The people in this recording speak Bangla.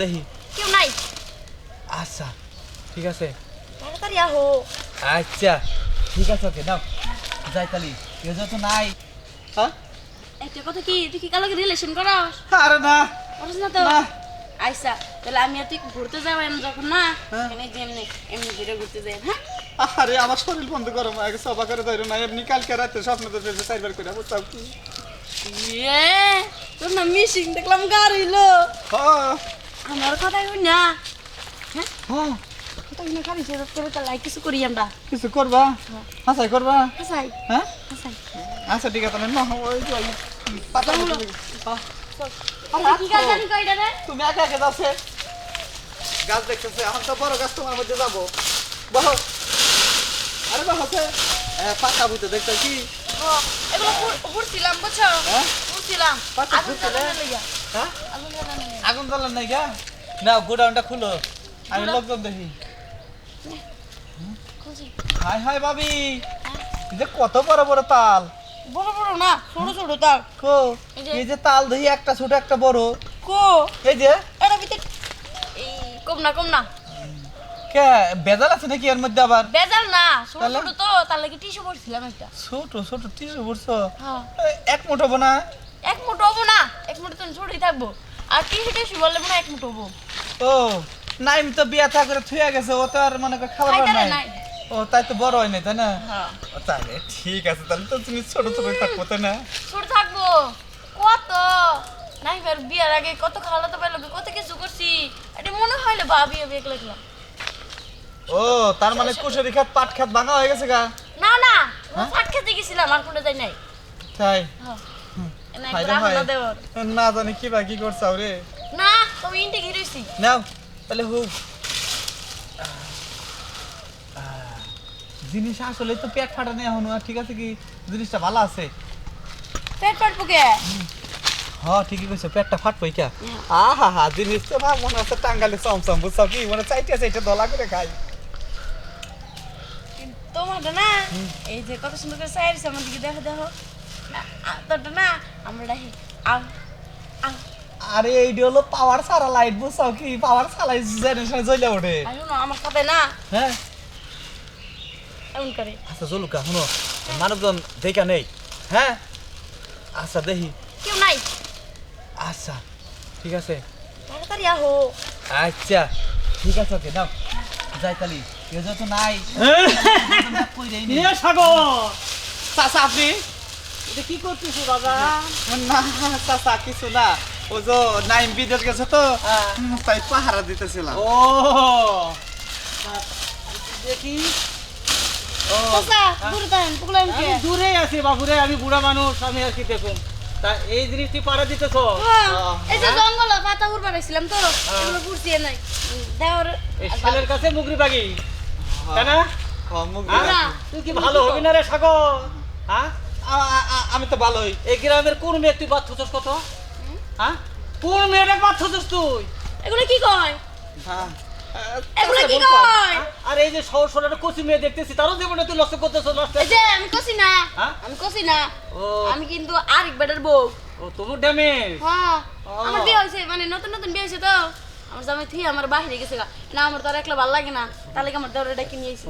দেখি। কেউ নাই? আচ্ছা ঠিক আছে। তাড়াতাড়ি আহো। আচ্ছা ঠিক আছে ওকে নাও। যাই তালি কেউ যত নাই হ্যাঁ? একটা কথা কি তুই কি কালকে রিলেশন করস? আরে না। করস না তো। আইসা তাহলে আমি আর তুই ঘুরতে যাব এমন যখন না? হ্যাঁ। এখানে যে এমনি এমনি ঘুরে ঘুরতে যাই হ্যাঁ? আরে আমার শরীর বন্ধ গরম আগে সবা করে ধরো না। এমনি কালকে রাতে স্বপ্ন তো ফেলছে চারবার করে বুঝছাও কি? ইয়ে তোর না মিশিং দেখলাম গাড়ি হ্যাঁ। আমার কথাই হই না হ্যাঁ হ্যাঁ কথা হই না গাড়ি সে তোর তাহলে কিছু করি আমরা কিছু করবা হাসাই করবা হাসাই হ্যাঁ হাসাই আচ্ছা ঠিক আছে না ওই পাতা তুমি একা একা যাচ্ছে গাছ দেখতেছে এখন তো বড় গাছ তোমার মধ্যে যাব বহ আরে পাতা বুঝতে দেখছ কি ও এগুলো ঘুরছিলাম বুঝছ হ্যাঁ ঘুরছিলাম আগুন? জ্বালানো হ্যাঁ? নাই গা। না গোডাউনটা খুলো। আমি লোকজন দেখি। হাই হাই ভাবি। যে কত বড় বড় তাল। বড় বড় না ছোট ছোট তার কো এই যে- তাল দেখি একটা ছোট একটা বড়। কো। এই যে এটা ভিতরে এই কম না কম না। কে বেজাল আছে নাকি এর মধ্যে আবার? বেজাল না ছোট ছোট তো তার লাগি টিস্যু পড়ছিলাম একটা? ছোট ছোট টিসু পড়ছো? হ্যাঁ। এক মুঠো হব না এক মুঠো হব না এক মুঠো তো ছোটই থাকব। আর টিস্যু টিস্যু বললে মনে এক মুঠো হব। ও নাইম তো বিয়া থা করে থুয়া গেছে ও তো আর মনে করে খাবার নাই। নাই। ও তাই তো বড় হয় নাই তাই না? হ্যাঁ। তাহলে ঠিক আছে তাহলে তো তুমি ছোট ছোট থাকব তাই না? ছোট থাকব। কত? নাই এবার বিয়ার আগে কত খাওয়াতে পারল কত কিছু করছি। এটা মনে হইল ভাবি আমি একলা একলা। ও তার মানে কুশরি খাত পাট খাত ভাঙা হয়ে গেছে গা? না না পাট খেতে গেছিলাম আর কোনো যাই নাই। তাই? হ্যাঁ। না জানি কি বা কি করছাও রে না তুমি ইন্টে ঘিরেছি নাও তাহলে হুক জিনিস আসলে তো পেট ফাটা নেই এখনও ঠিক আছে কি? জিনিসটা ভালো আছে। পেট পেট পুকে হ্যাঁ ঠিকই কইছো পেটটা ফাটবই কে? আহা হা জিনিস তো ভাব মনে হচ্ছে টাঙ্গালে চমচম বুঝছ কি? মানে চাইতে চাইতে দলা করে খাই। তোমারটা না এই যে কত সুন্দর করে সাইড আমার দিকে দেখো দেখো। না, আ- তোরটা না আমরা আম আরে এইটা হলো পাওয়ার সারা লাইট বুঝছ কি পাওয়ার সালাই জেনারেশনে জ্বলে ওঠে আমার সাথে না হ্যাঁ এমন করে আচ্ছা চলুকা শুনো মানুষজন দেখা নেই হ্যাঁ আচ্ছা দেখি কেউ নাই আচ্ছা ঠিক আছে তাড়াতাড়ি আহো আচ্ছা ঠিক আছে ওকে নাও যাই তালি কেউ যত নাই কইরেই নেই। সাগর চাচা আপনি এটা কি করতেছো দাদা না চাচা কিছু না। ও যে নাইম বিদেশ গেছে তো হ্যাঁ। তাই পাহারা দিতেছিলাম। ও। দেখি। দূরে আছি বাবুরে আমি বুড়া মানুষ আমি আর কি দেখুন। তা এই জিনিসটি পাড়া দিতেছো? হ্যাঁ, এই যে জঙ্গল পাতা উড় বানাইছিলাম তো এগুলো বুঝছি নাই। দেওয়ার ছেলের কাছে মুগরি বাগি। তাই না? হ্যাঁ? কি ভালো হবি না রে সাগর? হ্যাঁ? আমি তো ভালোই। এই গ্রামের কোন মেয়ে তুই বাদ থুচস কত? হ্যাঁ? কোন মেয়েটা বাদ থুচস তুই? এগুলো কি কয়? হ্যাঁ। এগুলো কি কয়? আর এই যে শহর শহরের কচি মেয়ে দেখতেছি তারও জীবনে তুই লক্ষ্য করতেছো নষ্ট এই যে আমি না। হ্যাঁ? আমি না। ও। আমি কিন্তু আরেক বেটার বউ। ও তোমার ড্যামেজ? হ্যাঁ। ও। আমার বিয়ে হয়েছে মানে নতুন নতুন বিয়ে হয়েছে তো। আমার জামাই থি আমার বাহিরে গেছে না আমার তো আর একলা ভালো লাগে না। তাহলে আমার দেওয়ার ডাকি নিয়ে এসে